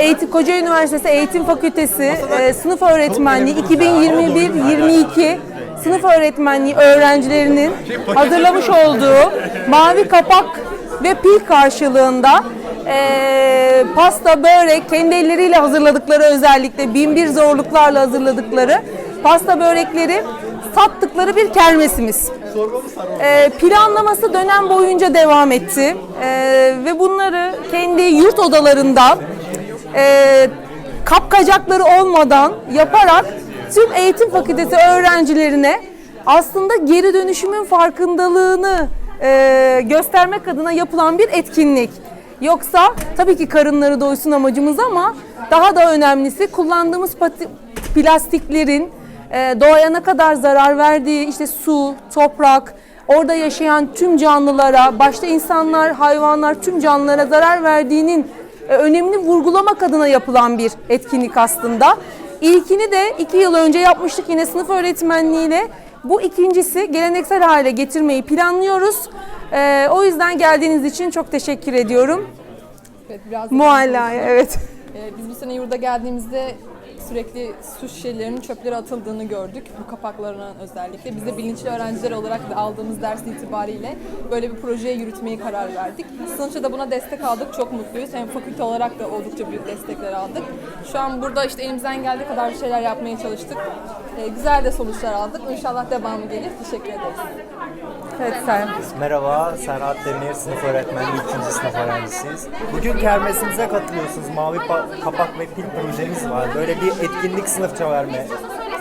Eğitim, Kocaeli Üniversitesi Eğitim Fakültesi e, sınıf öğretmenliği 2021-22 sınıf öğretmenliği öğrencilerinin hazırlamış olduğu mavi kapak ve pil karşılığında e, pasta, börek, kendi elleriyle hazırladıkları özellikle binbir zorluklarla hazırladıkları pasta börekleri sattıkları bir kermesimiz. Ee, planlaması dönem boyunca devam etti. Ee, ve bunları kendi yurt odalarında e, kapkacakları olmadan yaparak tüm eğitim fakültesi öğrencilerine aslında geri dönüşümün farkındalığını e, göstermek adına yapılan bir etkinlik. Yoksa tabii ki karınları doysun amacımız ama daha da önemlisi kullandığımız plastiklerin e, doğaya ne kadar zarar verdiği işte su, toprak, orada yaşayan tüm canlılara, başta insanlar, hayvanlar, tüm canlılara zarar verdiğinin önemini vurgulamak adına yapılan bir etkinlik aslında. İlkini de iki yıl önce yapmıştık yine sınıf öğretmenliğiyle. Bu ikincisi geleneksel hale getirmeyi planlıyoruz. E, o yüzden geldiğiniz için çok teşekkür ediyorum. Evet, biraz Muallaya evet. Ee, biz bu sene yurda geldiğimizde sürekli su şişelerinin çöplere atıldığını gördük. Bu kapaklarının özellikle. Biz de bilinçli öğrenciler olarak da aldığımız ders itibariyle böyle bir projeye yürütmeyi karar verdik. Sınıfça da buna destek aldık. Çok mutluyuz. Hem fakülte olarak da oldukça büyük destekler aldık. Şu an burada işte elimizden geldiği kadar bir şeyler yapmaya çalıştık. Ee, güzel de sonuçlar aldık. İnşallah devamı gelir. Teşekkür ederiz. Evet sen. Merhaba, Serhat Demir, sınıf öğretmenliği 2. sınıf öğrencisiyiz. Bugün kermesimize katılıyorsunuz. Mavi pa- kapak ve pil projemiz var. Böyle bir etkinlik sınıfça verme,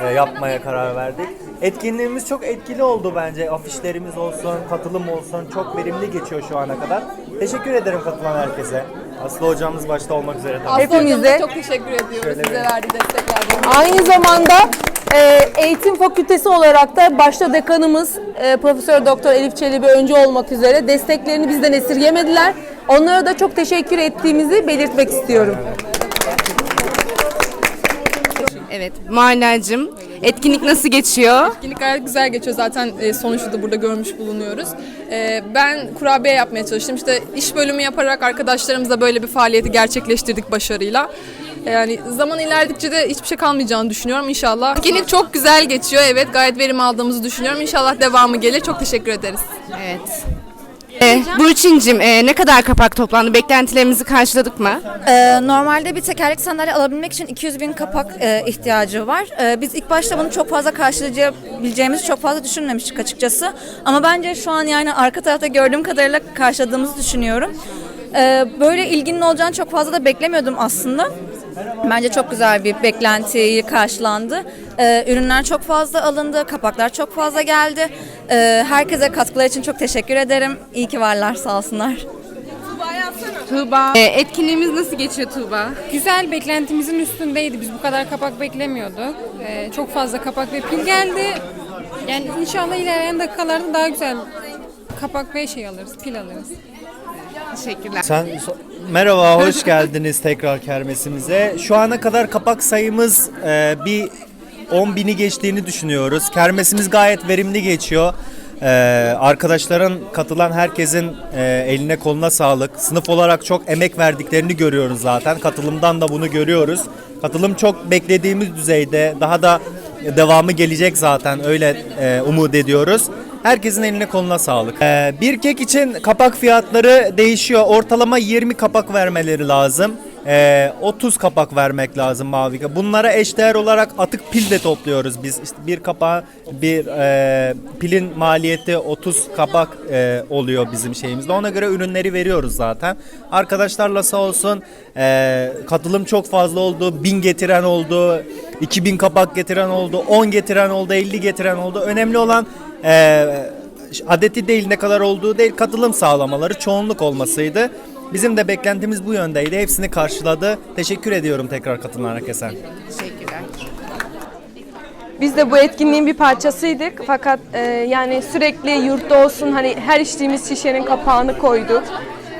e, yapmaya karar verdik. Etkinliğimiz çok etkili oldu bence. Afişlerimiz olsun, katılım olsun çok verimli geçiyor şu ana kadar. Teşekkür ederim katılan herkese. Aslı hocamız başta olmak üzere tabii. Aslı Hepimize- hocamıza çok teşekkür ediyoruz. Bize verdiği desteklerden. Aynı zamanda e, eğitim fakültesi olarak da başta dekanımız e, Profesör Doktor Elif Çelebi önce olmak üzere desteklerini bizden esirgemediler. Onlara da çok teşekkür ettiğimizi belirtmek istiyorum. Evet, Muallacığım. Etkinlik nasıl geçiyor? Etkinlik gayet güzel geçiyor zaten e, sonuçta da burada görmüş bulunuyoruz. E, ben kurabiye yapmaya çalıştım. İşte iş bölümü yaparak arkadaşlarımızla böyle bir faaliyeti gerçekleştirdik başarıyla. E, Yani zaman ilerledikçe de hiçbir şey kalmayacağını düşünüyorum inşallah. Etkinlik çok güzel geçiyor evet gayet verim aldığımızı düşünüyorum. İnşallah devamı gelir. Çok teşekkür ederiz. Evet. Ee, Burçin'cim e, ne kadar kapak toplandı? Beklentilerimizi karşıladık mı? Ee, normalde bir tekerlek sandalye alabilmek için 200 bin kapak e, ihtiyacı var. Ee, biz ilk başta bunu çok fazla karşılayabileceğimizi çok fazla düşünmemiştik açıkçası. Ama bence şu an yani arka tarafta gördüğüm kadarıyla karşıladığımızı düşünüyorum. Ee, böyle ilginin olacağını çok fazla da beklemiyordum aslında. Bence çok güzel bir beklentiyi karşılandı. Ee, ürünler çok fazla alındı, kapaklar çok fazla geldi. Ee, herkese katkılar için çok teşekkür ederim. İyi ki varlar, sağ olsunlar. Tuğba. Ee, etkinliğimiz nasıl geçiyor Tuğba? Güzel beklentimizin üstündeydi. Biz bu kadar kapak beklemiyorduk. Ee, çok fazla kapak ve pil geldi. Yani inşallah ilerleyen dakikalarda daha güzel kapak ve şey alırız, pil alırız. Teşekkürler. Sen so- merhaba, hoş geldiniz tekrar kermesimize. Şu ana kadar kapak sayımız e, bir 10 bini geçtiğini düşünüyoruz. Kermesimiz gayet verimli geçiyor. E, arkadaşların katılan herkesin e, eline koluna sağlık. Sınıf olarak çok emek verdiklerini görüyoruz zaten. Katılımdan da bunu görüyoruz. Katılım çok beklediğimiz düzeyde. Daha da devamı gelecek zaten öyle e, umut ediyoruz. Herkesin eline koluna sağlık. Ee, bir kek için kapak fiyatları değişiyor. Ortalama 20 kapak vermeleri lazım. Ee, 30 kapak vermek lazım mavi. kap- Bunlara eşdeğer olarak atık pil de topluyoruz biz. İşte bir kapağı bir e, pilin maliyeti 30 kapak e, oluyor bizim şeyimizde. Ona göre ürünleri veriyoruz zaten. Arkadaşlarla sağ olsun e, katılım çok fazla oldu. 1000 getiren oldu. 2000 kapak getiren oldu. 10 getiren oldu. 50 getiren oldu. Önemli olan e, adeti değil ne kadar olduğu değil katılım sağlamaları çoğunluk olmasıydı. Bizim de beklentimiz bu yöndeydi. Hepsini karşıladı. Teşekkür ediyorum tekrar katılan herkese. Teşekkürler. Biz de bu etkinliğin bir parçasıydık fakat e, yani sürekli yurtta olsun hani her içtiğimiz şişenin kapağını koyduk.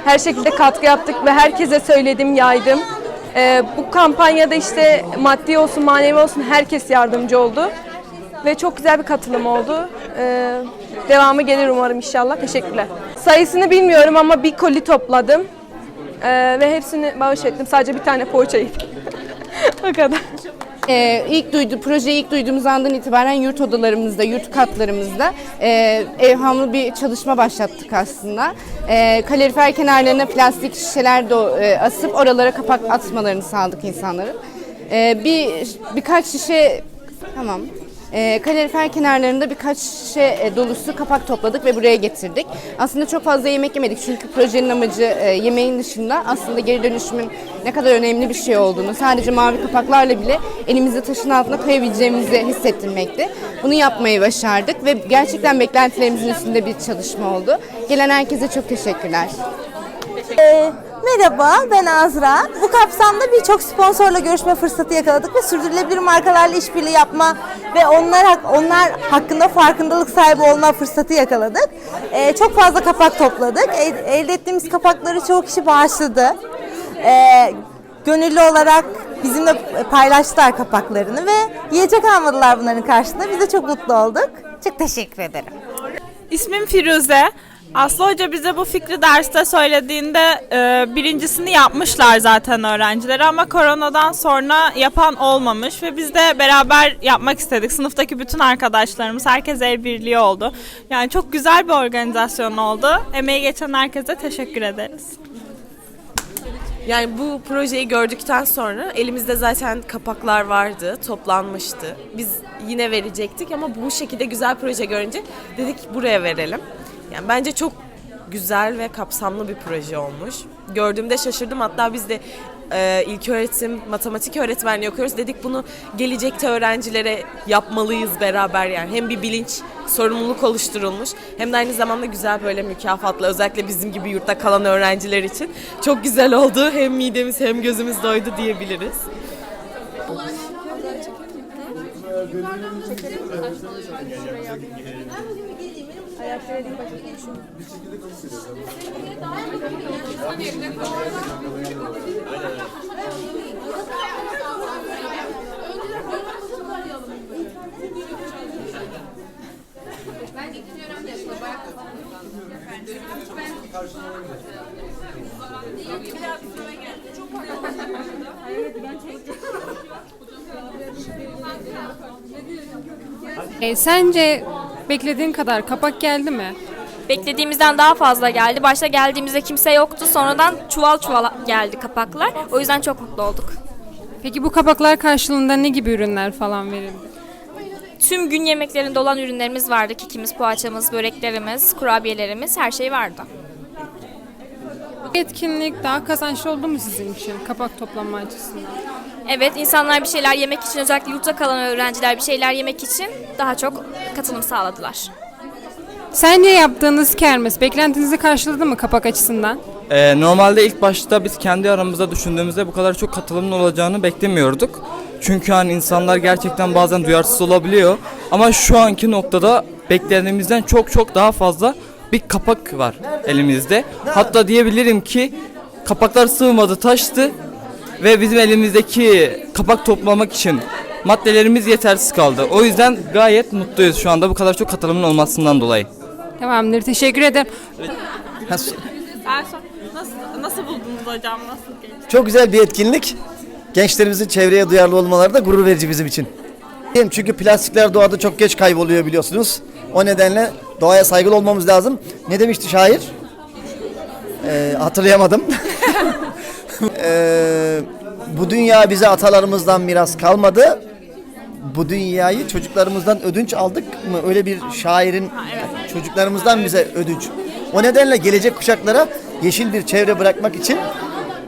Her şekilde katkı yaptık ve herkese söyledim, yaydım. E, bu kampanyada işte maddi olsun, manevi olsun herkes yardımcı oldu. Ve çok güzel bir katılım oldu. E, devamı gelir umarım inşallah. Teşekkürler. Sayısını bilmiyorum ama bir koli topladım. Ee, ve hepsini bağış ettim. Sadece bir tane poğaça yedim. o kadar. Ee, ilk duydu, projeyi ilk duyduğumuz andan itibaren yurt odalarımızda, yurt katlarımızda e, evhamlı bir çalışma başlattık aslında. E, kalorifer kenarlarına plastik şişeler de e, asıp oralara kapak atmalarını sağladık insanların. E, bir birkaç şişe tamam. E, kalorifer kenarlarında birkaç şişe e, dolusu kapak topladık ve buraya getirdik. Aslında çok fazla yemek yemedik çünkü projenin amacı e, yemeğin dışında aslında geri dönüşümün ne kadar önemli bir şey olduğunu, sadece mavi kapaklarla bile elimizde taşın altına koyabileceğimizi hissettirmekti. Bunu yapmayı başardık ve gerçekten beklentilerimizin üstünde bir çalışma oldu. Gelen herkese çok teşekkürler. Merhaba, ben Azra. Bu kapsamda birçok sponsorla görüşme fırsatı yakaladık ve sürdürülebilir markalarla işbirliği yapma ve onlar onlar hakkında farkındalık sahibi olma fırsatı yakaladık. Ee, çok fazla kapak topladık. El- elde ettiğimiz kapakları çoğu kişi bağışladı. Ee, gönüllü olarak bizimle paylaştılar kapaklarını ve yiyecek almadılar bunların karşılığında. Biz de çok mutlu olduk. Çok teşekkür ederim. İsmim Firuze. Aslı Hoca bize bu fikri derste söylediğinde e, birincisini yapmışlar zaten öğrencileri ama koronadan sonra yapan olmamış ve biz de beraber yapmak istedik. Sınıftaki bütün arkadaşlarımız, herkes el birliği oldu. Yani çok güzel bir organizasyon oldu. Emeği geçen herkese teşekkür ederiz. Yani bu projeyi gördükten sonra elimizde zaten kapaklar vardı, toplanmıştı. Biz yine verecektik ama bu şekilde güzel proje görünce dedik buraya verelim. Yani bence çok güzel ve kapsamlı bir proje olmuş. Gördüğümde şaşırdım. Hatta biz de e, ilk öğretim, matematik öğretmenliği okuyoruz. Dedik bunu gelecekte öğrencilere yapmalıyız beraber yani. Hem bir bilinç, sorumluluk oluşturulmuş hem de aynı zamanda güzel böyle mükafatla özellikle bizim gibi yurtta kalan öğrenciler için çok güzel oldu. Hem midemiz hem gözümüz doydu diyebiliriz. E, sence beklediğin kadar kapak geldi mi? Beklediğimizden daha fazla geldi. Başta geldiğimizde kimse yoktu. Sonradan çuval çuval geldi kapaklar. O yüzden çok mutlu olduk. Peki bu kapaklar karşılığında ne gibi ürünler falan verildi? Tüm gün yemeklerinde olan ürünlerimiz vardı. Kekimiz, poğaçamız, böreklerimiz, kurabiyelerimiz her şey vardı. Bu etkinlik daha kazançlı oldu mu sizin için kapak toplama açısından? Evet, insanlar bir şeyler yemek için, özellikle yurtta kalan öğrenciler bir şeyler yemek için daha çok katılım sağladılar. Sence yaptığınız kermes beklentinizi karşıladı mı kapak açısından? Ee, normalde ilk başta biz kendi aramızda düşündüğümüzde bu kadar çok katılımın olacağını beklemiyorduk. Çünkü hani insanlar gerçekten bazen duyarsız olabiliyor. Ama şu anki noktada beklediğimizden çok çok daha fazla bir kapak var elimizde. Hatta diyebilirim ki kapaklar sığmadı taştı ve bizim elimizdeki kapak toplamak için maddelerimiz yetersiz kaldı. O yüzden gayet mutluyuz şu anda bu kadar çok katılımın olmasından dolayı. Tamamdır teşekkür ederim. Nasıl, nasıl buldunuz hocam? Nasıl geçti? Çok güzel bir etkinlik. Gençlerimizin çevreye duyarlı olmaları da gurur verici bizim için. Çünkü plastikler doğada çok geç kayboluyor biliyorsunuz. O nedenle doğaya saygılı olmamız lazım. Ne demişti şair? Ee, hatırlayamadım. Ee, bu dünya bize atalarımızdan miras kalmadı. Bu dünyayı çocuklarımızdan ödünç aldık mı? Öyle bir şairin çocuklarımızdan bize ödünç. O nedenle gelecek kuşaklara yeşil bir çevre bırakmak için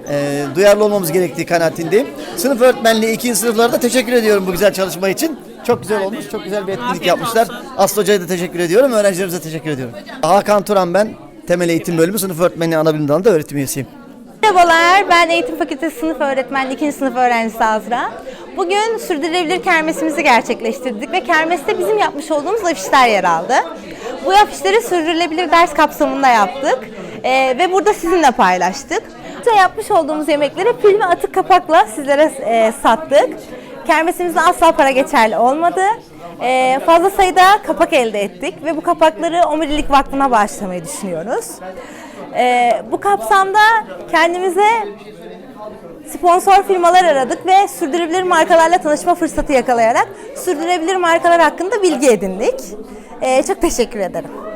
e, duyarlı olmamız gerektiği kanaatindeyim. Sınıf öğretmenliği ikinci sınıflarda teşekkür ediyorum bu güzel çalışma için. Çok güzel olmuş, çok güzel bir etkinlik yapmışlar. Aslı Hoca'ya da teşekkür ediyorum, öğrencilerimize teşekkür ediyorum. Hakan Turan ben, Temel Eğitim Bölümü Sınıf Öğretmenliği Anabilim Dalı'nda öğretim üyesiyim. Merhabalar, ben Eğitim Fakültesi Sınıf Öğretmenliği 2. sınıf öğrencisi Azra. Bugün sürdürülebilir kermesimizi gerçekleştirdik ve kermeste bizim yapmış olduğumuz afişler yer aldı. Bu afişleri sürdürülebilir ders kapsamında yaptık Ee, ve burada sizinle paylaştık. Burada yapmış olduğumuz yemekleri pil ve atık kapakla sizlere e, sattık. Kermesimizde asla para geçerli olmadı. Ee, fazla sayıda kapak elde ettik ve bu kapakları Omurilik Vakfı'na bağışlamayı düşünüyoruz. Ee, bu kapsamda kendimize sponsor firmalar aradık ve sürdürülebilir markalarla tanışma fırsatı yakalayarak sürdürülebilir markalar hakkında bilgi edindik. Ee, çok teşekkür ederim.